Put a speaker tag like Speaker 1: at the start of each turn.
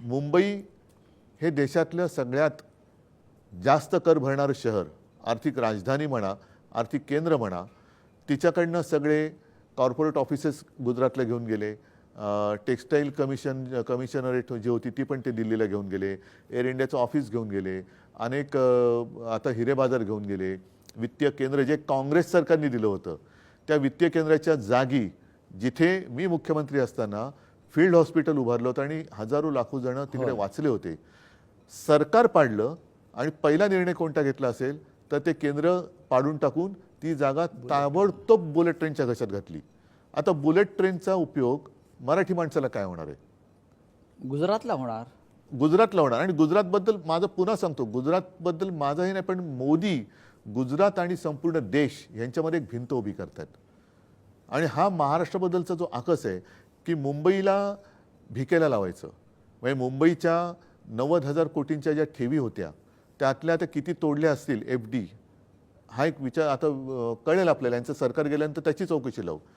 Speaker 1: मुंबई हे देशातलं सगळ्यात जास्त कर भरणारं शहर आर्थिक राजधानी म्हणा आर्थिक केंद्र म्हणा तिच्याकडनं सगळे कॉर्पोरेट ऑफिसेस गुजरातला घेऊन गेले. टेक्स्टाईल कमिशन कमिशनरेट जी होती ती पण ते दिल्लीला घेऊन गेले. एअर इंडियाचं ऑफिस घेऊन गेले. अनेक आता हिरे बाजार घेऊन गेले. वित्तीय केंद्र जे काँग्रेस सरकारने दिलं होतं त्या वित्तीय केंद्राच्या जागी जिथे मी मुख्यमंत्री असताना फील्ड हॉस्पिटल उभारलं होतं आणि हजारो लाखो जण तिकडे वाचले होते. सरकार पाडलं आणि पहिला निर्णय कोणता घेतला असेल तर ते केंद्र पाडून टाकून ती जागा ताबडतोब बुलेट ट्रेनच्या घशात घातली. आता बुलेट ट्रेनचा उपयोग मराठी माणसाला काय होणार आहे?
Speaker 2: गुजरातला होणार.
Speaker 1: गुजरातला होणार. आणि गुजरातबद्दल माझं पुन्हा सांगतो. गुजरातबद्दल माझं हे नाही पण मोदी गुजरात आणि संपूर्ण देश यांच्यामध्ये एक भिंत उभी करतात आणि हा महाराष्ट्राबद्दलचा जो आकस आहे की मुंबईला भिकेला लावायचं. म्हणजे मुंबईच्या नव्वद हजार कोटींच्या ज्या ठेवी होत्या त्यातल्या आता किती तोडल्या असतील एफ डी हा एक विचार आता कळेल आपल्याला. यांचं सरकार गेल्यानंतर त्याची चौकशी लावू.